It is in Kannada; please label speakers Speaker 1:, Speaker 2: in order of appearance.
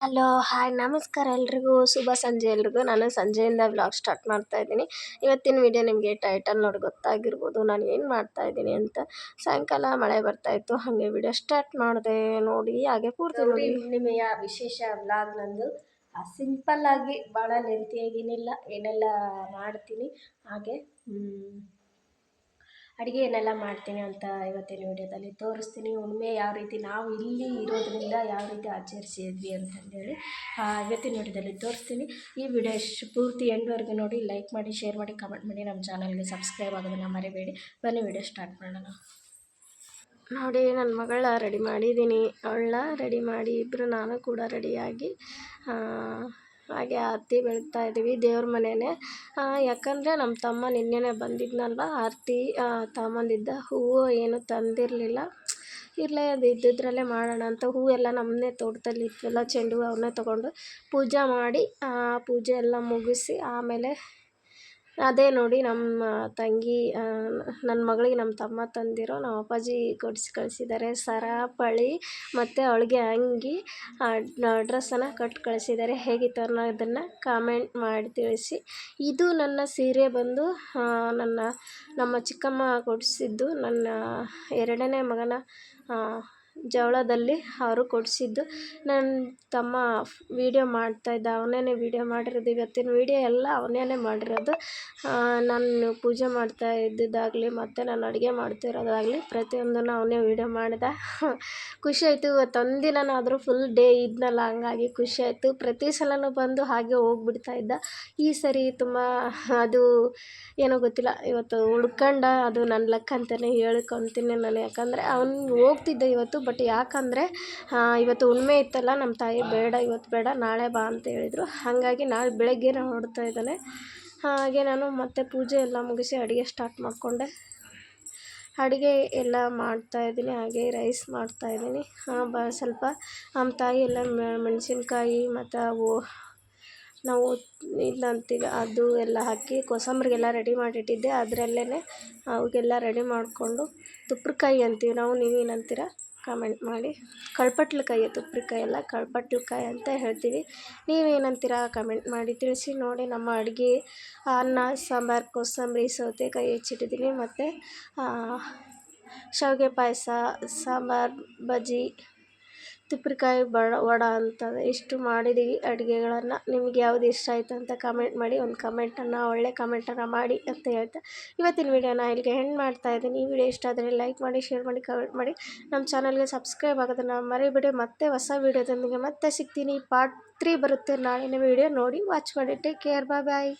Speaker 1: ಹಲೋ, ಹಾಯ್, ನಮಸ್ಕಾರ ಎಲ್ರಿಗೂ. ಶುಭ ಸಂಜೆ ಎಲ್ರಿಗೂ. ನಾನು ಸಂಜೆಯಿಂದ ವ್ಲಾಗ್ ಸ್ಟಾರ್ಟ್ ಮಾಡ್ತಾ ಇದ್ದೀನಿ. ಇವತ್ತಿನ ವಿಡಿಯೋ ನಿಮಗೆ ಟೈಟಲ್ ನೋಡಿ ಗೊತ್ತಾಗಿರ್ಬೋದು. ನಾನು ಏನು ಮಾಡ್ತಾ ಇದ್ದೀನಿ ಅಂತ. ಸಾಯಂಕಾಲ ಮಳೆ ಬರ್ತಾ ಇತ್ತು. ಹಾಗೆ ವಿಡಿಯೋ ಸ್ಟಾರ್ಟ್ ಮಾಡಿದೆ ನೋಡಿ. ಹಾಗೆ ಪೂರ್ತಿ ನೋಡಿ.
Speaker 2: ನಿಮಗೆ ವಿಶೇಷ ವ್ಲಾಗ್ ನಂದು? ಸಿಂಪಲ್ಲಾಗಿ ಭಾಳ ಲೆಂತಿಯಾಗೇನಿಲ್ಲ ಏನೆಲ್ಲ ಮಾಡ್ತೀನಿ, ಹಾಗೆ ಅಡುಗೆ ಏನೆಲ್ಲ ಮಾಡ್ತೀನಿ ಅಂತ ಇವತ್ತಿನ ವಿಡಿಯೋದಲ್ಲಿ ತೋರಿಸ್ತೀನಿ. ಒಮ್ಮೆ ಯಾವ ರೀತಿ ನಾವು ಇಲ್ಲಿ ಇರೋದರಿಂದ ಯಾವ ರೀತಿ ಆಚರಿಸಿದ್ವಿ ಅಂತಂದೇಳಿ ಇವತ್ತಿನ ವಿಡಿಯೋದಲ್ಲಿ ತೋರಿಸ್ತೀನಿ. ಈ ವಿಡಿಯೋ ಎಷ್ಟು ಪೂರ್ತಿ ಎಂಡ್ವರೆಗೂ ನೋಡಿ ಲೈಕ್ ಮಾಡಿ ಶೇರ್ ಮಾಡಿ ಕಮೆಂಟ್ ಮಾಡಿ, ನಮ್ಮ ಚಾನಲ್ಗೆ ಸಬ್ಸ್ಕ್ರೈಬ್ ಆಗೋದನ್ನು ಮರಿಬೇಡಿ. ಬನ್ನಿ, ವಿಡಿಯೋ ಸ್ಟಾರ್ಟ್ ಮಾಡೋಣ.
Speaker 1: ನೋಡಿ ನನ್ನ ಮಗಳ ರೆಡಿ ಮಾಡಿದ್ದೀನಿ ಅವಳನ್ನ ರೆಡಿ ಮಾಡಿ ಇಬ್ಬರು ನಾನು ಕೂಡ ರೆಡಿಯಾಗಿ ಹಾಗೆ ಆರತಿ ಬೆಳಗ್ತಾ ಇದ್ದೀವಿ ದೇವ್ರ ಮನೆಯೇ ಯಾಕಂದರೆ ನಮ್ಮ ತಮ್ಮ ನಿನ್ನೆನೇ ಬಂದಿದ್ನಲ್ವ ಆರತಿ. ತಗೊಂಬಂದಿದ್ದ ಹೂವು ಏನು ತಂದಿರಲಿಲ್ಲ. ಇರಲೇ ಅದು ಇದ್ದಿದ್ರಲ್ಲೇ ಮಾಡೋಣ ಅಂತ ಹೂವೆಲ್ಲ ನಮ್ಮನ್ನೇ ತೋಟದಲ್ಲಿ ಇದ್ವಲ್ಲ ಚೆಂಡು ಹೂ ಅವನ್ನೇ ತೊಗೊಂಡು ಪೂಜೆ ಮಾಡಿ ಪೂಜೆ ಎಲ್ಲ ಮುಗಿಸಿ ಆಮೇಲೆ ಅದೇ ನೋಡಿ ನಮ್ಮ ತಂಗಿ ನನ್ನ ಮಗಳಿಗೆ ನಮ್ಮ ತಮ್ಮ ತಂದಿರೋ ನಮ್ಮ ಅಪ್ಪಾಜಿ ಕೊಡಿಸಿ ಕಳಿಸಿದ್ದಾರೆ. ಸರ ಬಳೆ ಮತ್ತು ಅವಳಿಗೆ ಅಂಗಿ ಡ್ರೆಸ್ಸನ್ನು ಕೊಟ್ಟು ಕಳಿಸಿದ್ದಾರೆ. ಹೇಗಿತ್ತು ಅನ್ನೋದನ್ನು ಕಾಮೆಂಟ್ ಮಾಡಿ ತಿಳಿಸಿ. ಇದು ನನ್ನ ಸೀರೆ ಬಂದು ನನ್ನ, ನಮ್ಮ ಚಿಕ್ಕಮ್ಮ ಕೊಡಿಸಿದ್ದು ನನ್ನ ಎರಡನೇ ಮಗನ ಜವಳದಲ್ಲಿ ಅವರು ಕೊಡಿಸಿದ್ದು. ನನ್ನ ತಮ್ಮ ವೀಡಿಯೋ ಮಾಡ್ತಾಯಿದ್ದ ಅವನೇ ವೀಡಿಯೋ ಮಾಡಿರೋದು. ಇವತ್ತಿನ ವೀಡಿಯೋ ಎಲ್ಲ ಅವನೇ ಮಾಡಿರೋದು. ನಾನು ಪೂಜೆ ಮಾಡ್ತಾ ಇದ್ದಿದ್ದಾಗಲಿ, ಮತ್ತು ನಾನು ಅಡುಗೆ ಮಾಡ್ತಿರೋದಾಗಲಿ, ಪ್ರತಿಯೊಂದನ್ನು ಅವನೇ ವೀಡಿಯೋ ಮಾಡಿದ. ಖುಷಿಯಾಯಿತು ಇವತ್ತು ಒಂದಿನನಾದರೂ ಫುಲ್ ಡೇ ಇದ್ದನಲ್ಲ ಹಂಗಾಗಿ ಖುಷಿಯಾಯಿತು ಪ್ರತಿ ಸಲನೂ ಬಂದು ಹಾಗೆ ಹೋಗ್ಬಿಡ್ತಾ ಇದ್ದ. ಈ ಸರಿ ತುಂಬ ಅದು ಏನೋ ಗೊತ್ತಿಲ್ಲ. ಇವತ್ತು ಹುಡ್ಕಂಡ ಅದು ನನ್ನ ಲಕ್ ಅಂತಲೇ ಹೇಳ್ಕೊತೀನಿ ನಾನು. ಯಾಕಂದರೆ ಅವ್ನು ಹೋಗ್ತಿದ್ದ ಇವತ್ತು ಬಟ್ ಯಾಕಂದರೆ ಇವತ್ತು ಉಣ್ಮೆ ಇತ್ತಲ್ಲ ನಮ್ಮ ತಾಯಿ ಬೇಡ, ಇವತ್ತು ಬೇಡ, ನಾಳೆ ಬಾ ಅಂತ ಹೇಳಿದರು. ಹಾಗಾಗಿ ನಾಳೆ ಬೆಳಗ್ಗೆನೇ ಹೊರಡ್ತಾ ಇದ್ದಾನೆ ಹಾಗೆ ನಾನು ಮತ್ತೆ ಪೂಜೆ ಎಲ್ಲ ಮುಗಿಸಿ ಅಡುಗೆ ಸ್ಟಾರ್ಟ್ ಮಾಡಿಕೊಂಡೆ. ಅಡುಗೆ ಎಲ್ಲ ಮಾಡ್ತಾಯಿದ್ದೀನಿ ಹಾಗೆ ರೈಸ್ ಮಾಡ್ತಾಯಿದ್ದೀನಿ ಬ, ಸ್ವಲ್ಪ ನಮ್ಮ ತಾಯಿ ಎಲ್ಲ ಮೆಣಸಿನ್ಕಾಯಿ ಮತ್ತು ಅವು, ನಾವು ಇಲ್ಲ ಅಂತೀವಿ ಅದು ಎಲ್ಲ ಹಾಕಿ ಕೋಸಂಬರಿಗೆಲ್ಲ ರೆಡಿ ಮಾಡಿಟ್ಟಿದ್ದೆ. ಅದರಲ್ಲೇ ಅವಕ್ಕೆಲ್ಲ ರೆಡಿ ಮಾಡಿಕೊಂಡು ತುಪ್ರಕಾಯಿ ಅಂತೀವಿ ನಾವು, ನೀವೇನಂತೀರ? ಕಾಮೆಂಟ್ ಮಾಡಿ ಕಳ್ಪಟ್ಲಕಾಯಿ ಅಲ್ಲ ಕಳ್ಪಟ್ಲಕಾಯಿ ಅಂತ ಹೇಳ್ತೀವಿ. ನೀವೇನಂತೀರ ಕಮೆಂಟ್ ಮಾಡಿ ತಿಳಿಸಿ ನೋಡಿ ನಮ್ಮ ಅಡುಗೆ, ಅನ್ನ, ಸಾಂಬಾರು, ಕೋಸಂಬರಿ, ಸೌತೆಕಾಯಿ ಹೆಚ್ಚಿಟ್ಟಿದ್ದೀನಿ. ಮತ್ತು ಶಾವಿಗೆ ಪಾಯಸ, ಸಾಂಬಾರು, ಬಜ್ಜಿ ತುಪ್ರಿಕಾಯಿ ಬಡ ವಡ ಅಂತಂದು ಇಷ್ಟು ಮಾಡಿದ್ದೀವಿ ಅಡುಗೆಗಳನ್ನು ನಿಮ್ಗೆ ಯಾವ್ದು ಇಷ್ಟ ಆಯಿತು ಅಂತ ಕಮೆಂಟ್ ಮಾಡಿ, ಒಂದು ಕಮೆಂಟನ್ನು ಒಳ್ಳೆ ಕಮೆಂಟನ್ನು ಮಾಡಿ ಅಂತ ಹೇಳ್ತಾ ಇವತ್ತಿನ ವೀಡಿಯೋನ ಇಲ್ಲಿಗೆ ಹೆಣ್ಣು ಮಾಡ್ತಾಯಿದ್ದೀನಿ ಈ ವಿಡಿಯೋ ಇಷ್ಟ ಆದರೆ ಲೈಕ್ ಮಾಡಿ ಶೇರ್ ಮಾಡಿ ಕಮೆಂಟ್ ಮಾಡಿ. ನಮ್ಮ ಚಾನಲ್ಗೆ ಸಬ್ಸ್ಕ್ರೈಬ್ ಆಗೋದನ್ನು ಮರಿಬೇಡಿ. ಮತ್ತೆ ಹೊಸ ವೀಡಿಯೋದೊಂದಿಗೆ ಮತ್ತೆ ಸಿಗ್ತೀನಿ. ಪಾರ್ಟ್ ತ್ರೀ ಬರುತ್ತೆ. ನಾಳಿನ ವೀಡಿಯೋ ನೋಡಿ ವಾಚ್ ಮಾಡಿ. ಟೇಕ್ ಕೇರ್ ಬಾಯ್ ಬಾಯ್